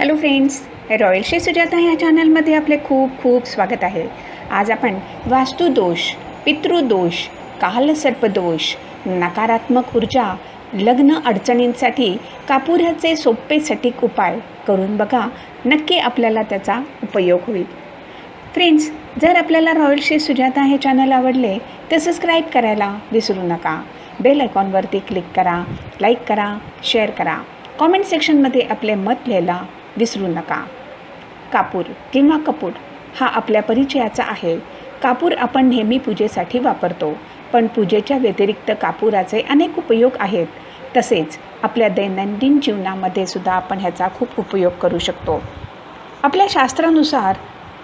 Hello friends royal Shri Sujata ह्या चॅनलमध्ये आपले खूप खूप स्वागत आहे. आज आपण वास्तुदोष पितृदोष कालसर्पदोष नकारात्मक ऊर्जा लग्न अडचणींसाठी कापुराचे सोपे सटीक उपाय करून बघा नक्की आपल्याला त्याचा उपयोग होईल. फ्रेंड्स जर आपल्याला रॉयल श्री सुजाता हे चॅनल आवडले तर सबस्क्राईब करायला विसरू नका. बेल आयकॉनवरती क्लिक करा लाईक करा शेअर करा. कॉमेंट सेक्शनमध्ये आपले मत लिहायला विसरू नका. कापूर किंवा कपूर हा आपल्या परिचयाचा आहे. कापूर आपण नेहमी पूजेसाठी वापरतो पण पूजेच्या व्यतिरिक्त कापुराचे अनेक उपयोग आहेत. तसेच आपल्या दैनंदिन जीवनामध्ये सुद्धा आपण ह्याचा खूप उपयोग करू शकतो. आपल्या शास्त्रानुसार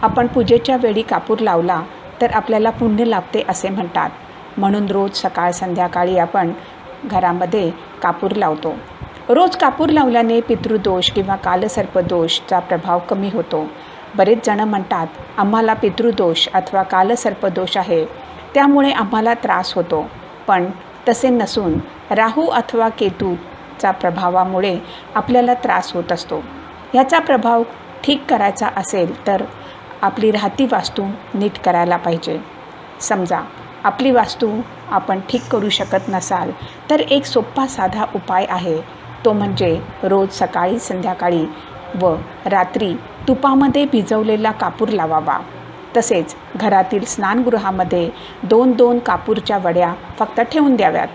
आपण पूजेच्या वेळी कापूर लावला तर आपल्याला पुण्य लाभते असे म्हणतात. म्हणून रोज सकाळ संध्याकाळी आपण घरामध्ये कापूर लावतो. रोज कापूर लावल्याने पितृदोष किंवा कालसर्पदोषचा प्रभाव कमी होतो. बरेच जण म्हणतात आम्हाला पितृदोष अथवा कालसर्पदोष आहे. त्यामुळे आम्हाला त्रास होतो. पण तसे नसून राहू अथवा केतूचा प्रभावामुळे आपल्याला त्रास होत असतो. ह्याचा प्रभाव ठीक करायचा असेल तर आपली राहती वास्तू नीट करायला पाहिजे. समजा आपली वास्तू आपण ठीक करू शकत नसाल तर एक सोपा साधा उपाय आहे. तो म्हणजे रोज सकाळी संध्याकाळी व रात्री तुपामध्ये भिजवलेला कापूर लावावा. तसेच घरातील स्नानगृहामध्ये दोन दोन कापूरच्या वड्या फक्त ठेवून द्याव्यात.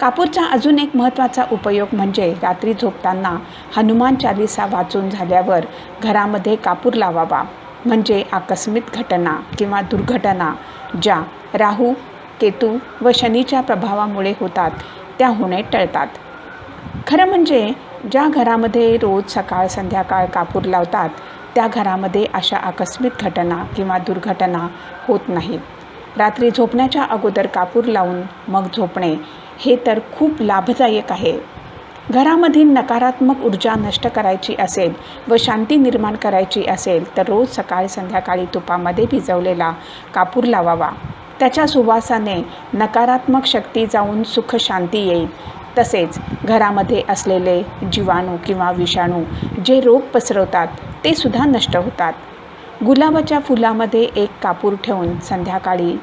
कापूरचा अजून एक महत्त्वाचा उपयोग म्हणजे रात्री झोपताना हनुमान चालिसा वाचून झाल्यावर घरामध्ये कापूर लावावा. म्हणजे आकस्मिक घटना किंवा दुर्घटना ज्या राहू केतू व शनीच्या प्रभावामुळे होतात त्या होणे टळतात. खरं म्हणजे ज्या घरामध्ये रोज सकाळ संध्याकाळ कापूर लावतात त्या घरामध्ये अशा आकस्मिक घटना किंवा दुर्घटना होत नाहीत. रात्री झोपण्याच्या अगोदर कापूर लावून मग झोपणे हे तर खूप लाभदायक आहे. घरामधील नकारात्मक ऊर्जा नष्ट करायची असेल व शांती निर्माण करायची असेल तर रोज सकाळी संध्याकाळी तुपामध्ये भिजवलेला कापूर लावावा. त्याच्या सुवासाने नकारात्मक शक्ती जाऊन सुख शांती येईल. तसेच घरामध्ये असलेले जीवाणू किंवा विषाणू जे रोग पसरवतात ते सुद्धा नष्ट होतात. गुलाबाच्या फुलामध्ये एक कापूर ठेवून संध्याकाळी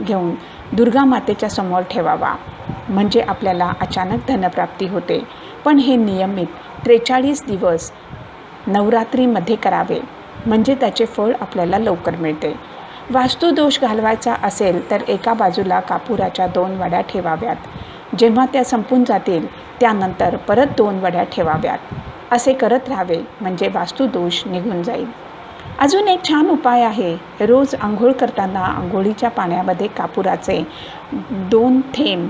घेऊन दुर्गा मातेच्या समोर ठेवावा. म्हणजे आपल्याला अचानक धनप्राप्ती होते. पण हे नियमित त्रेचाळीस दिवस नवरात्रीमध्ये करावे. म्हणजे त्याचे फळ आपल्याला लवकर मिळते. वास्तुदोष घालवायचा असेल तर एका बाजूला कापुराच्या दोन वड्या ठेवाव्यात. जेव्हा त्या संपून जातील त्यानंतर परत दोन वड्या ठेवाव्यात. असे करत राहावे म्हणजे वास्तुदोष निघून जाईल. अजून एक छान उपाय आहे. रोज आंघोळ करताना आंघोळीच्या पाण्यामध्ये कापुराचे दोन थेंब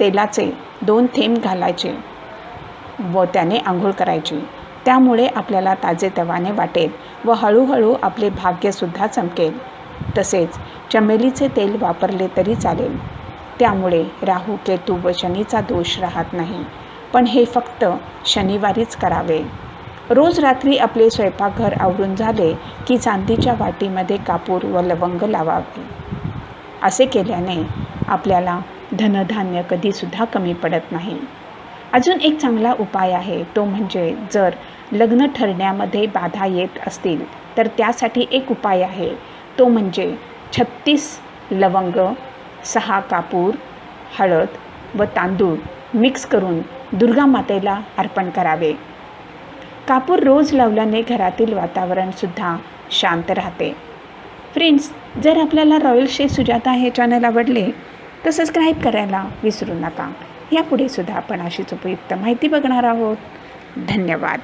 तेलाचे दोन थेंब घालायचे व त्याने आंघोळ करायची. त्यामुळे आपल्याला ताजेतवाने वाटेल व हळूहळू आपले भाग्यसुद्धा चमकेल. तसेच चमेलीचे तेल वापरले तरी चालेल. त्यामुळे राहू केतू व शनीचा दोष राहत नाही. पण हे फक्त शनिवारीच करावे. रोज रात्री आपले स्वयंपाकघर आवरून झाले की चांदीच्या वाटीमध्ये कापूर व लवंग लावावे. असे केल्याने आपल्याला धनधान्य कधीसुद्धा कमी पडत नाही. अजून एक चांगला उपाय आहे तो म्हणजे जर लग्न ठरण्यामध्ये बाधा येत असतील तर त्यासाठी एक उपाय आहे. तो म्हणजे छत्तीस लवंग सहा कापूर हळद व तांदूळ मिक्स करून दुर्गा मातेला अर्पण करावे. कापूर रोज लावल्याने घरातील वातावरणसुद्धा शांत राहते. फ्रेंड्स जर आपल्याला रॉयल श्री सुजाता हे चॅनल आवडले तर सबस्क्राईब करायला विसरू नका. यापुढे सुद्धा आपण अशीच उपयुक्त माहिती बघणार आहोत. धन्यवाद.